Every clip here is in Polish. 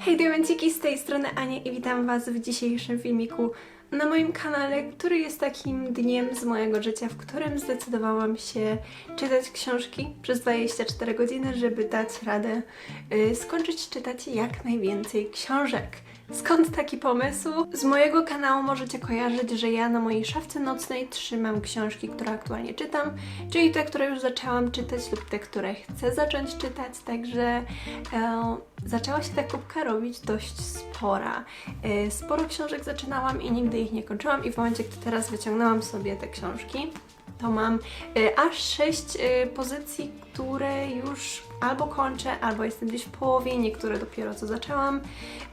Hej diamenciki, z tej strony Ania i witam Was w dzisiejszym filmiku na moim kanale, który jest takim dniem z mojego życia, w którym zdecydowałam się czytać książki przez 24 godziny, żeby dać radę y, skończyć czytać jak najwięcej książek. Skąd taki pomysł? Z mojego kanału możecie kojarzyć, że ja na mojej szafce nocnej trzymam książki, które aktualnie czytam, czyli te, które już zaczęłam czytać lub te, które chcę zacząć czytać, także e, zaczęła się ta kubka robić dość spora. E, sporo książek zaczynałam i nigdy ich nie kończyłam i w momencie, gdy teraz wyciągnęłam sobie te książki, to mam e, aż sześć e, pozycji, które już albo kończę, albo jestem gdzieś w połowie, niektóre dopiero co zaczęłam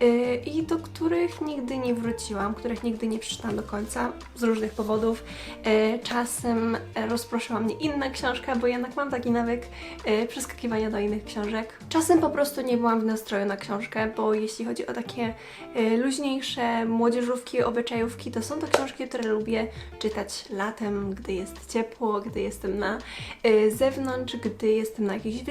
e, i do których nigdy nie wróciłam, których nigdy nie przeczytałam do końca z różnych powodów. E, Czasem rozproszyła mnie inna książka, bo jednak mam taki nawyk e, przeskakiwania do innych książek. Czasem po prostu nie byłam w nastroju na książkę, bo jeśli chodzi o takie e, luźniejsze młodzieżówki, obyczajówki, to są to książki, które lubię czytać latem, gdy jest ciepło, gdy jestem na e, zewnątrz, gdy jestem na jakichś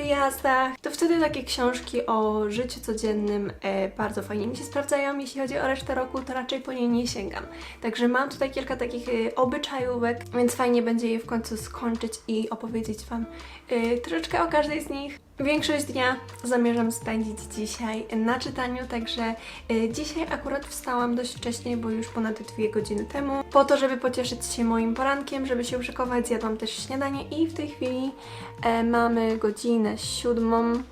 To wtedy takie książki o życiu codziennym e, bardzo fajnie mi się sprawdzają. Jeśli chodzi o resztę roku, to raczej po nie nie sięgam. Także mam tutaj kilka takich e, obyczajówek, więc fajnie będzie je w końcu skończyć i opowiedzieć Wam e, troszeczkę o każdej z nich. Większość dnia zamierzam spędzić dzisiaj na czytaniu, także e, dzisiaj akurat wstałam dość wcześnie, bo już ponad dwie godziny temu, po to, żeby pocieszyć się moim porankiem, żeby się uszykować, zjadłam też śniadanie i w tej chwili e, mamy godzinę siódmą.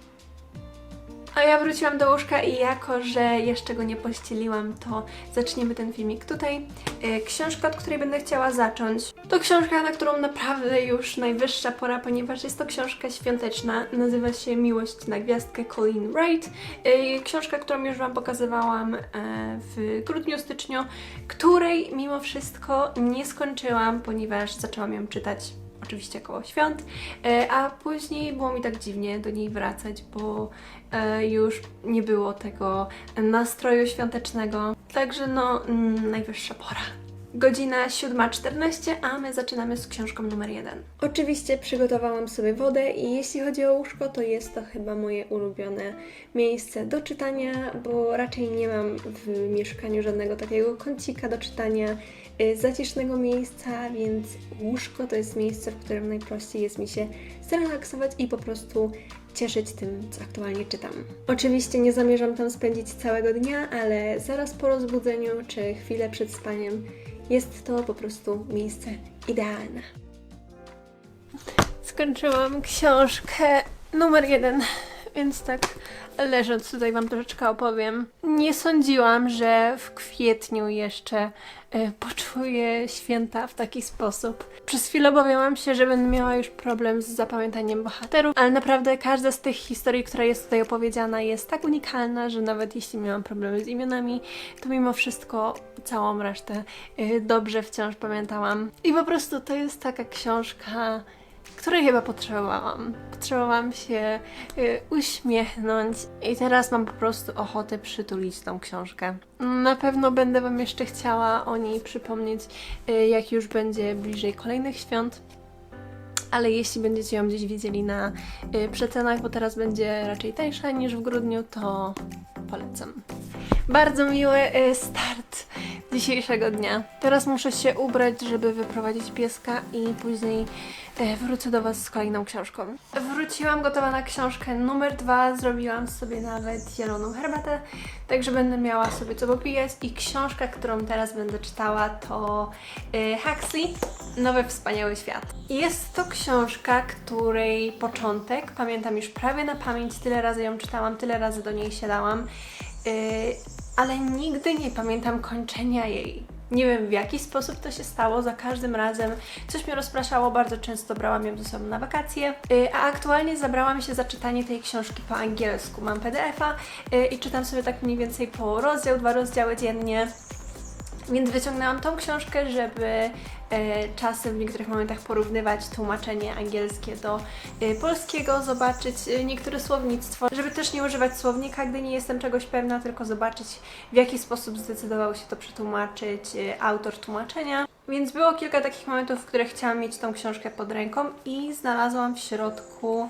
A ja wróciłam do łóżka i jako, że jeszcze go nie pościeliłam, to zaczniemy ten filmik tutaj. E, Książka, od której będę chciała zacząć, to książka, na którą naprawdę już najwyższa pora, ponieważ jest to książka świąteczna. Nazywa się Miłość na gwiazdkę Colleen Wright. E, Książka, którą już Wam pokazywałam e, w grudniu, styczniu, której mimo wszystko nie skończyłam, ponieważ zaczęłam ją czytać oczywiście koło świąt, e, a później było mi tak dziwnie do niej wracać, bo e, już nie było tego nastroju świątecznego. Także no, mm, najwyższa pora. Godzina 7.14, a my zaczynamy z książką numer 1. Oczywiście przygotowałam sobie wodę i jeśli chodzi o łóżko, to jest to chyba moje ulubione miejsce do czytania, bo raczej nie mam w mieszkaniu żadnego takiego kącika do czytania, zacisznego miejsca, więc łóżko to jest miejsce, w którym najprościej jest mi się zrelaksować i po prostu cieszyć tym, co aktualnie czytam. Oczywiście nie zamierzam tam spędzić całego dnia, ale zaraz po rozbudzeniu czy chwilę przed spaniem jest to po prostu miejsce idealne. Skończyłam książkę numer jeden, więc tak leżąc tutaj Wam troszeczkę opowiem. Nie sądziłam, że w kwietniu jeszcze e, poczuję święta w taki sposób. Przez chwilę obawiałam się, że będę miała już problem z zapamiętaniem bohaterów, ale naprawdę każda z tych historii, która jest tutaj opowiedziana, jest tak unikalna, że nawet jeśli miałam problemy z imionami, to mimo wszystko całą resztę e, dobrze wciąż pamiętałam. I po prostu to jest taka książka której chyba potrzebowałam. Potrzebowałam się y, uśmiechnąć i teraz mam po prostu ochotę przytulić tą książkę. Na pewno będę Wam jeszcze chciała o niej przypomnieć, y, jak już będzie bliżej kolejnych świąt. Ale jeśli będziecie ją gdzieś widzieli na y, przecenach, bo teraz będzie raczej tańsza niż w grudniu, to polecam. Bardzo miły y, start dzisiejszego dnia. Teraz muszę się ubrać, żeby wyprowadzić pieska i później e, wrócę do Was z kolejną książką. Wróciłam gotowa na książkę numer dwa, zrobiłam sobie nawet zieloną herbatę, także będę miała sobie co popijać i książka, którą teraz będę czytała to e, Huxley, Nowy Wspaniały Świat. Jest to książka, której początek pamiętam już prawie na pamięć, tyle razy ją czytałam, tyle razy do niej siadałam. Ale nigdy nie pamiętam kończenia jej. Nie wiem w jaki sposób to się stało, za każdym razem coś mnie rozpraszało, bardzo często brałam ją ze sobą na wakacje, yy, a aktualnie zabrałam się za czytanie tej książki po angielsku. Mam PDF-a yy, i czytam sobie tak mniej więcej po rozdział, dwa rozdziały dziennie. Więc wyciągnęłam tą książkę, żeby e, czasem w niektórych momentach porównywać tłumaczenie angielskie do e, polskiego, zobaczyć e, niektóre słownictwo, żeby też nie używać słownika, gdy nie jestem czegoś pewna, tylko zobaczyć w jaki sposób zdecydował się to przetłumaczyć autor tłumaczenia. Więc było kilka takich momentów, w których chciałam mieć tą książkę pod ręką i znalazłam w środku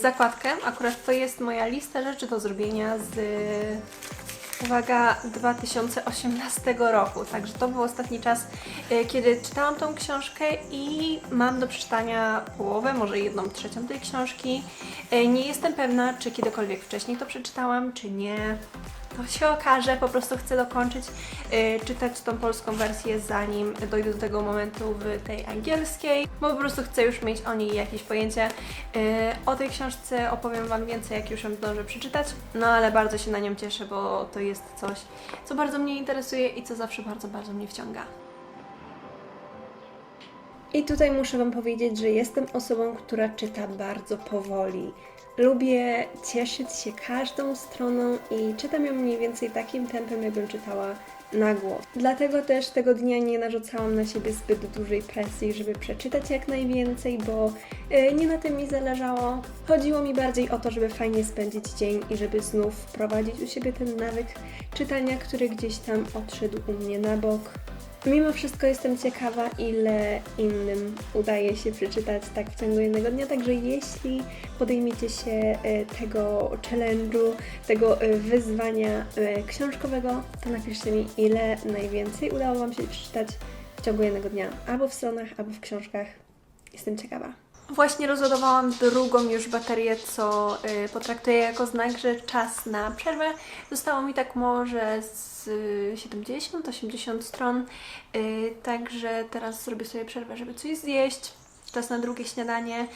zakładkę. Akurat to jest moja lista rzeczy do zrobienia z uwaga, 2018 roku. Także to był ostatni czas, e, kiedy czytałam tą książkę i mam do przeczytania połowę, może jedną trzecią tej książki. E, Nie jestem pewna, czy kiedykolwiek wcześniej to przeczytałam, czy nie. Się okaże, po prostu chcę dokończyć e, czytać tą polską wersję, zanim dojdę do tego momentu w tej angielskiej, bo po prostu chcę już mieć o niej jakieś pojęcie. E, o tej książce opowiem Wam więcej, jak już ją zdążę przeczytać, no ale bardzo się na nią cieszę, bo to jest coś, co bardzo mnie interesuje i co zawsze bardzo, bardzo mnie wciąga. I tutaj muszę Wam powiedzieć, że jestem osobą, która czyta bardzo powoli. Lubię cieszyć się każdą stroną i czytam ją mniej więcej takim tempem, jakbym czytała na głos. Dlatego też tego dnia nie narzucałam na siebie zbyt dużej presji, żeby przeczytać jak najwięcej, bo e, nie na tym mi zależało. Chodziło mi bardziej o to, żeby fajnie spędzić dzień i żeby znów wprowadzić u siebie ten nawyk czytania, który gdzieś tam odszedł u mnie na bok. Mimo wszystko jestem ciekawa, ile innym udaje się przeczytać tak w ciągu jednego dnia, także jeśli podejmiecie się e, tego challenge'u, tego e, wyzwania e, książkowego, to napiszcie mi, ile najwięcej udało Wam się przeczytać w ciągu jednego dnia, albo w stronach, albo w książkach. Jestem ciekawa. Właśnie rozładowałam drugą już baterię, co y, potraktuję jako znak, że czas na przerwę. Zostało mi tak może z y, 70-80 stron, y, także teraz zrobię sobie przerwę, żeby coś zjeść. Czas na drugie śniadanie.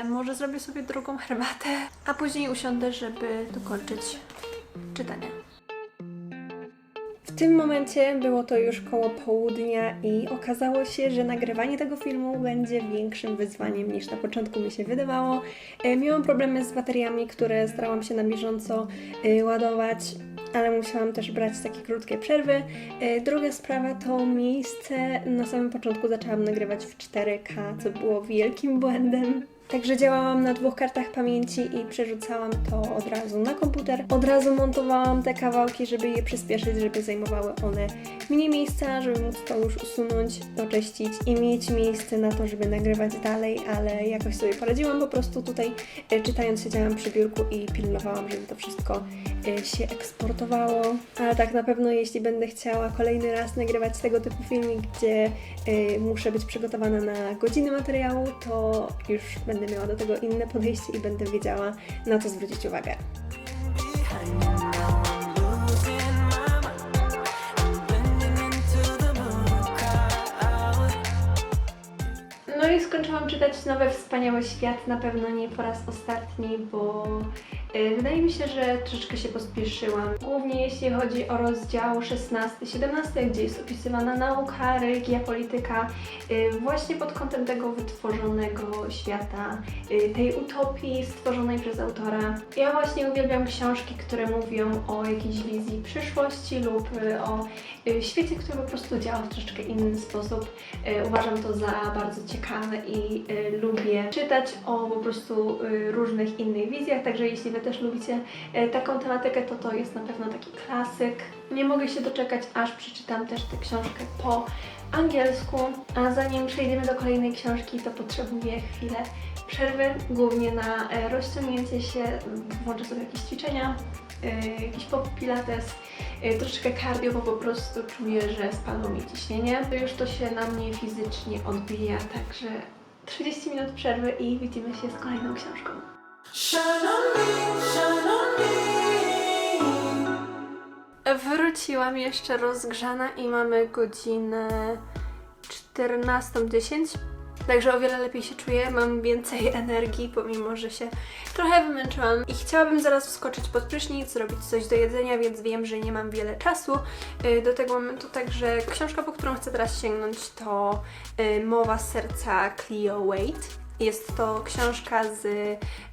Y, może zrobię sobie drugą herbatę, a później usiądę, żeby dokończyć czytanie. W tym momencie było to już koło południa i okazało się, że nagrywanie tego filmu będzie większym wyzwaniem niż na początku mi się wydawało. E, Miałam problemy z bateriami, które starałam się na bieżąco e, ładować, ale musiałam też brać takie krótkie przerwy. E, Druga sprawa to miejsce. Na samym początku zaczęłam nagrywać w 4K, co było wielkim błędem. Także działałam na dwóch kartach pamięci i przerzucałam to od razu na komputer. Od razu montowałam te kawałki, żeby je przyspieszyć, żeby zajmowały one mniej miejsca, żeby móc to już usunąć, doczyścić i mieć miejsce na to, żeby nagrywać dalej, ale jakoś sobie poradziłam po prostu tutaj, e, czytając siedziałam przy biurku i pilnowałam, żeby to wszystko e, się eksportowało. Ale tak na pewno, jeśli będę chciała kolejny raz nagrywać tego typu filmik, gdzie e, muszę być przygotowana na godziny materiału, to już będę miała do tego inne podejście i będę wiedziała, na co zwrócić uwagę. No i skończyłam czytać Nowy Wspaniały Świat, na pewno nie po raz ostatni, bo wydaje mi się, że troszeczkę się pospieszyłam. Głównie jeśli chodzi o rozdział 16-17, gdzie jest opisywana nauka, religia, polityka, y, właśnie pod kątem tego wytworzonego świata, y, tej utopii stworzonej przez autora. Ja właśnie uwielbiam książki, które mówią o jakiejś wizji przyszłości lub o świecie, który po prostu działa w troszeczkę inny sposób. Uważam to za bardzo ciekawe i lubię czytać o po prostu różnych innych wizjach, także jeśli też lubicie y, taką tematykę, to to jest na pewno taki klasyk. Nie mogę się doczekać, aż przeczytam też tę książkę po angielsku, a zanim przejdziemy do kolejnej książki, to potrzebuję chwilę przerwy, głównie na e, rozciągnięcie się, włączę sobie jakieś ćwiczenia, y, jakiś pop pilates, troszeczkę cardio, bo po prostu czuję, że spadło mi ciśnienie. To już to się na mnie fizycznie odbija, także 30 minut przerwy i widzimy się z kolejną książką. Wróciłam jeszcze rozgrzana i mamy godzinę 14.10. Także o wiele lepiej się czuję, mam więcej energii, pomimo że się trochę wymęczyłam. I chciałabym zaraz wskoczyć pod prysznic, zrobić coś do jedzenia, więc wiem, że nie mam wiele czasu y, do tego momentu. Także książka, po którą chcę teraz sięgnąć, to y, Mowa serca Cleo Wade. Jest to książka z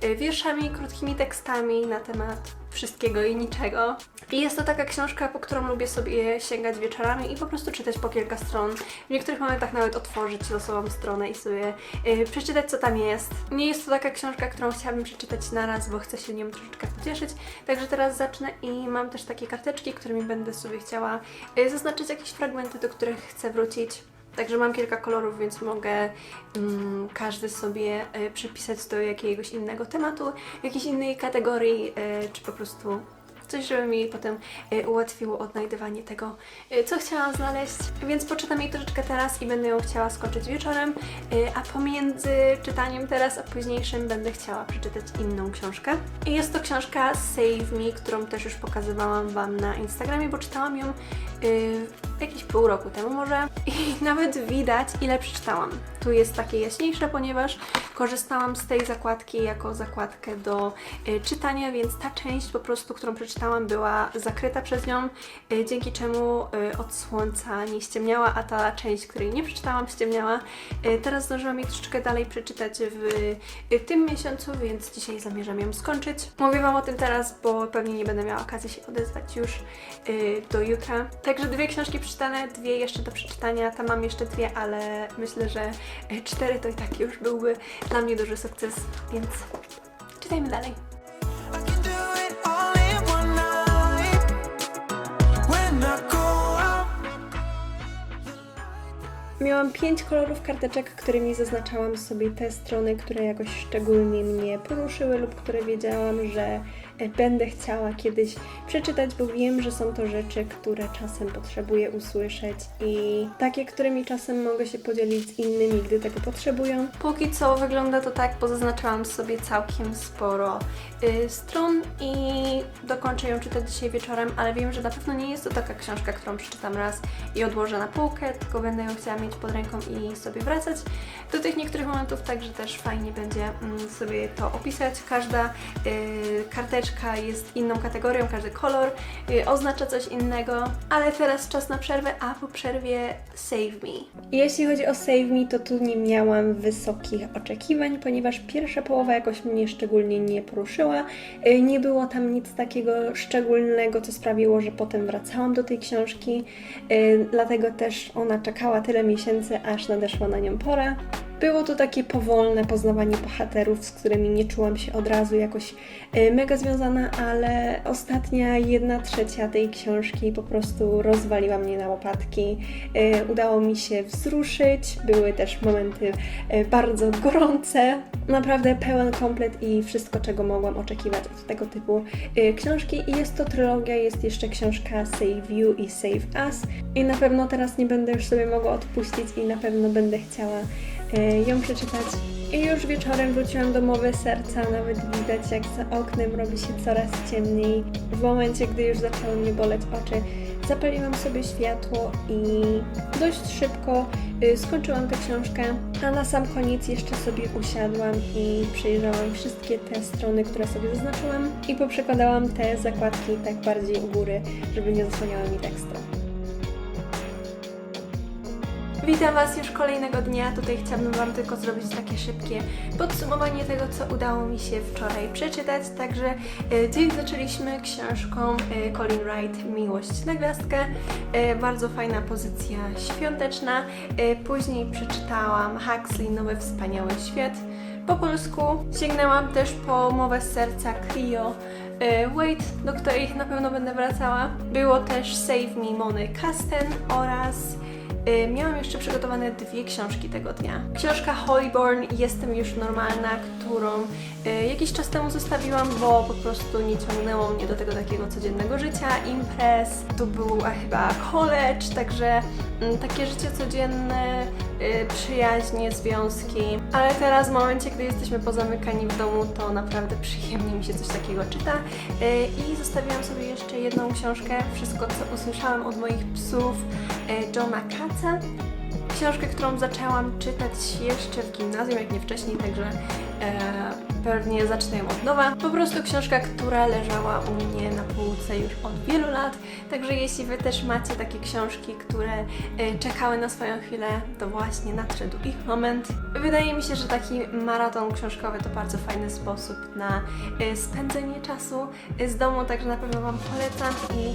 y, wierszami, krótkimi tekstami na temat wszystkiego i niczego. I jest to taka książka, po którą lubię sobie sięgać wieczorami i po prostu czytać po kilka stron. W niektórych momentach nawet otworzyć losową stronę i sobie y, przeczytać, co tam jest. Nie jest to taka książka, którą chciałabym przeczytać na raz, bo chcę się nią troszeczkę pocieszyć. Także teraz zacznę i mam też takie karteczki, którymi będę sobie chciała y, zaznaczyć jakieś fragmenty, do których chcę wrócić. Także mam kilka kolorów, więc mogę mm, każdy sobie y, przypisać do jakiegoś innego tematu, jakiejś innej kategorii, y, czy po prostu coś, żeby mi potem y, ułatwiło odnajdywanie tego, y, co chciałam znaleźć. Więc poczytam jej troszeczkę teraz i będę ją chciała skończyć wieczorem, y, a pomiędzy czytaniem teraz a późniejszym będę chciała przeczytać inną książkę. Jest to książka Save Me, którą też już pokazywałam Wam na Instagramie, bo czytałam ją jakieś pół roku temu może i nawet widać ile przeczytałam. Tu jest takie jaśniejsze, ponieważ korzystałam z tej zakładki jako zakładkę do czytania, więc ta część po prostu, którą przeczytałam była zakryta przez nią, y, dzięki czemu y, od słońca nie ściemniała, a ta część, której nie przeczytałam ściemniała. Y, teraz zdążyłam jej troszeczkę dalej przeczytać w tym miesiącu, więc dzisiaj zamierzam ją skończyć. Mówię Wam o tym teraz, bo pewnie nie będę miała okazji się odezwać już do jutra. Także dwie książki przeczytane, dwie jeszcze do przeczytania. Tam mam jeszcze dwie, ale myślę, że cztery to i tak już byłby dla mnie duży sukces, więc czytajmy dalej. Miałam pięć kolorów karteczek, którymi zaznaczałam sobie te strony, które jakoś szczególnie mnie poruszyły lub które wiedziałam, że będę chciała kiedyś przeczytać, bo wiem, że są to rzeczy, które czasem potrzebuję usłyszeć i takie, którymi czasem mogę się podzielić z innymi, gdy tego potrzebują. Póki co wygląda to tak, bo zaznaczałam sobie całkiem sporo y, stron i dokończę ją czytać dzisiaj wieczorem, ale wiem, że na pewno nie jest to taka książka, którą przeczytam raz i odłożę na półkę, tylko będę ją chciała mieć pod ręką i sobie wracać do tych niektórych momentów, także też fajnie będzie mm, sobie to opisać. Każda y, karteczka jest inną kategorią, każdy kolor y, oznacza coś innego, ale teraz czas na przerwę, a po przerwie Save Me. Jeśli chodzi o Save Me, to tu nie miałam wysokich oczekiwań, ponieważ pierwsza połowa jakoś mnie szczególnie nie poruszyła. Y, Nie było tam nic takiego szczególnego, co sprawiło, że potem wracałam do tej książki, y, dlatego też ona czekała tyle miesięcy, aż nadeszła na nią pora. Było to takie powolne poznawanie bohaterów, z którymi nie czułam się od razu jakoś y, mega związana, ale ostatnia jedna trzecia tej książki po prostu rozwaliła mnie na łopatki. Y, Udało mi się wzruszyć, były też momenty y, bardzo gorące, naprawdę pełen komplet i wszystko, czego mogłam oczekiwać od tego typu książki. I jest to trylogia, jest jeszcze książka Save You i Save Us. I na pewno teraz nie będę już sobie mogła odpuścić i na pewno będę chciała ją przeczytać. I już wieczorem wróciłam do mowy serca, nawet widać jak za oknem robi się coraz ciemniej. W momencie, gdy już zaczęły mnie boleć oczy, zapaliłam sobie światło i dość szybko y, skończyłam tę książkę, a na sam koniec jeszcze sobie usiadłam i przejrzałam wszystkie te strony, które sobie zaznaczyłam i poprzekładałam te zakładki tak bardziej u góry, żeby nie zasłaniały mi tekstu. Witam Was już kolejnego dnia. Tutaj chciałabym Wam tylko zrobić takie szybkie podsumowanie tego, co udało mi się wczoraj przeczytać. Także e, dzień zaczęliśmy książką e, Colin Wright Miłość na gwiazdkę. E, bardzo fajna pozycja świąteczna. Później przeczytałam Huxley Nowy Wspaniały Świat. Po polsku sięgnęłam też po mowę serca Clio Wait, do której na pewno będę wracała. Było też Save Me Mony Kasten oraz Y, Miałam jeszcze przygotowane dwie książki tego dnia. Książka Holyborn Jestem już normalna, którą y, jakiś czas temu zostawiłam, bo po prostu nie ciągnęło mnie do tego takiego codziennego życia, imprez. Tu był chyba college, także mm, takie życie codzienne, y, przyjaźnie, związki. Ale teraz w momencie, gdy jesteśmy pozamykani w domu, to naprawdę przyjemnie mi się coś takiego czyta. I zostawiłam sobie jeszcze jedną książkę, Wszystko co usłyszałam od moich psów, Johna Katza. Książkę, którą zaczęłam czytać jeszcze w gimnazjum, jak nie wcześniej, także e, pewnie zacznę ją od nowa. Po prostu książka, która leżała u mnie na półce już od wielu lat, także jeśli Wy też macie takie książki, które e, czekały na swoją chwilę, to właśnie nadszedł ich moment. Wydaje mi się, że taki maraton książkowy to bardzo fajny sposób na e, spędzenie czasu e, z domu, także na pewno Wam polecam i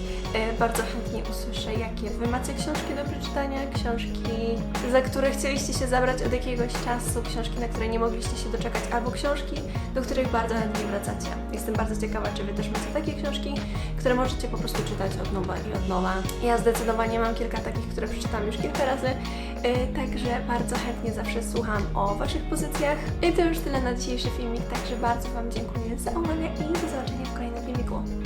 bardzo chętnie usłyszę, jakie Wy macie książki do przeczytania, książki, za które chcieliście się zabrać od jakiegoś czasu, książki, na które nie mogliście się doczekać, albo książki, do których bardzo chętnie wracacie. Jestem bardzo ciekawa, czy Wy też macie takie książki, które możecie po prostu czytać od nowa i od nowa. Ja zdecydowanie mam kilka takich, które przeczytam już kilka razy, yy, także bardzo chętnie zawsze słucham o Waszych pozycjach. I to już tyle na dzisiejszy filmik, także bardzo Wam dziękuję za uwagę i do zobaczenia w kolejnym filmiku.